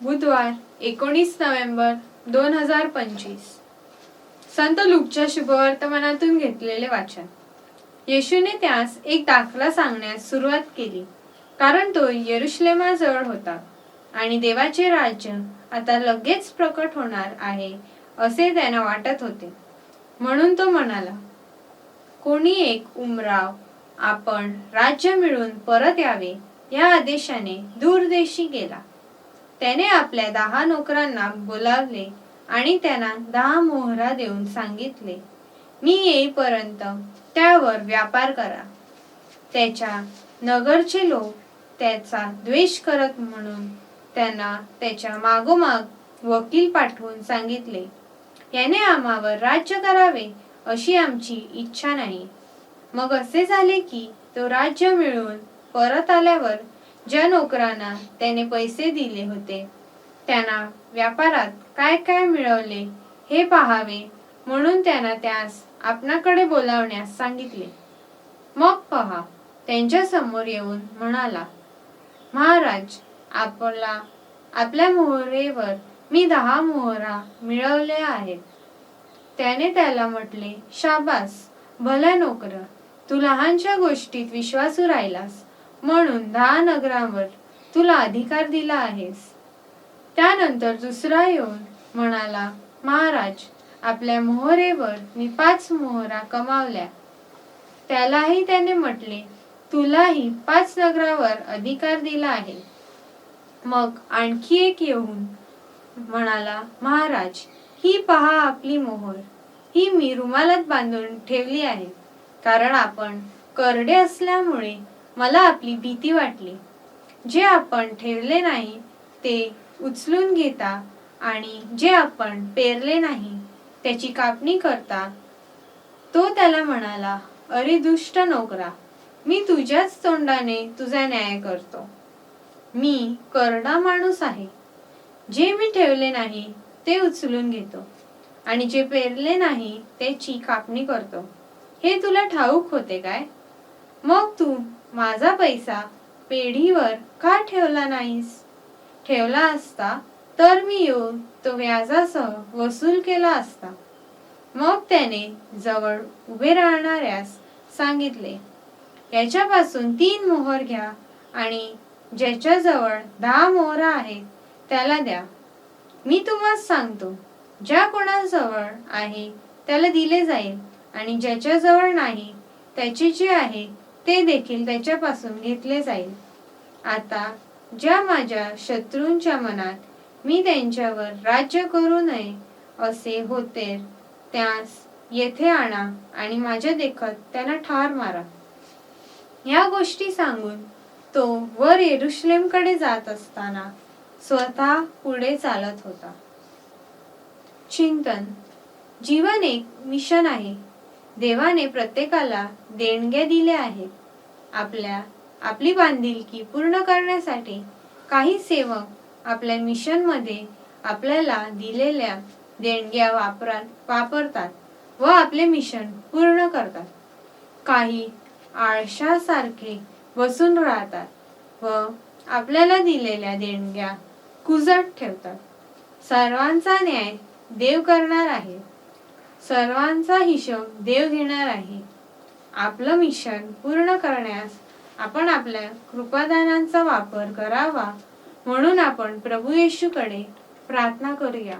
बुधवार एकोणीस नोव्हेंबर दोन हजार पंचवीस. संत लुकच्या शुभवर्तमानातून घेतलेले वाचन. येशूने त्यास एक दाखला सांगण्यास सुरुवात केली कारण तो येरुश्लेमाजवळ होता आणि देवाचे राज्य आता लगेच प्रकट होणार आहे असे त्यांना वाटत होते. म्हणून तो म्हणाला कोणी एक उमराव आपण राज्य मिळून परत यावे या आदेशाने दूरदेशी गेला. त्याने आपल्या दहा नोकरांना बोलावले आणि त्यांना दहा मोहरा देऊन सांगितले मी येईपर्यंत त्यावर व्यापार करा. त्याच्या नगरचे लोक त्याचा द्वेष करत म्हणून त्यांना त्याच्या मागोमाग वकील पाठवून सांगितले याने आम्हावर राज्य करावे अशी आमची इच्छा नाही. मग असे झाले की तो राज्य मिळवून परत आल्यावर ज्या नोकरांना त्याने पैसे दिले होते त्यांना व्यापारात काय काय मिळवले हे पाहावे म्हणून त्यांना त्यास आपणाकडे बोलावण्यास सांगितले. मग पहा त्यांच्यासमोर येऊन म्हणाला महाराज आपला आपल्या मोहरेवर मी दहा मोहरा मिळवले आहेत. त्याने त्याला म्हटले शाबास भल्या नोकर तू लहानशा गोष्टीत विश्वासू राहिलास. म्हणून दहा नगरांवर तुला अधिकार दिला आहेस. त्यानंतर दुसरा येऊन म्हणाला महाराज आपल्या मोहरेवर मी पाच मोहरा कमावल्या. त्यालाही त्याने म्हटले तुलाही पाच नगरावर अधिकार दिला आहे. मग आणखी एक येऊन म्हणाला महाराज ही पहा आपली मोहर. ही मी रुमालात बांधून ठेवली आहे. कारण आपण करडे असल्यामुळे मला आपली भीती वाटली. जे आपण ठेवले नाही ते उचलून घेता आणि जे आपण पेरले नाही त्याची कापणी करता. तो त्याला म्हणाला अरे दुष्ट नोकरा मी तुझ्याच तोंडाने तुझा न्याय करतो. मी करडा माणूस आहे. जे मी ठेवले नाही ते उचलून घेतो आणि जे पेरले नाही त्याची कापणी करतो. हे तुला ठाऊक होते काय? मग तू माझा पैसा पेढीवर का ठेवला नाहीस? ठेवला असता तर मी येऊन तो व्याजासह वसूल केला असता. मग त्याने जवळ उभे राहणाऱ्यास सांगितले याच्यापासून तीन मोहर घ्या आणि ज्याच्याजवळ दहा मोहर आहेत त्याला द्या. मी तुम्हाला सांगतो ज्या कोणाजवळ आहे त्याला दिले जाईल आणि ज्याच्याजवळ नाही त्याचे जे आहे ते देखील त्याच्यापासून घेतले जाईल. आता ज्या माझ्या शत्रूंच्या मनात मी त्यांच्यावर राज्य करू नये असे होते त्यास येथे आणा आणि माझ्या देखत त्यांना ठार मारा. या गोष्टी सांगून तो वर येरुश्लेमकडे जात असताना स्वतः पुढे चालत होता. चिंतन जीवन एक मिशन आहे. देवाने प्रत्येकाला देणग्या दिल्या आहेत. आपल्या आपली बांधिलकी पूर्ण करण्यासाठी काही सेवक आपल्या मिशनमध्ये आपल्याला दिलेल्या देणग्या वापरात वापरतात व आपले मिशन पूर्ण करतात. काही आळशासारखे बसून राहतात व आपल्याला दिलेल्या देणग्या कुजत ठेवतात. सर्वांचा न्याय देव करणार आहे. सर्वांचा हिशोब देव घेणार आहे. आपलं मिशन पूर्ण करण्यास आपण आपल्या कृपादानांचा वापर करावा म्हणून आपण प्रभू येशूकडे प्रार्थना करूया.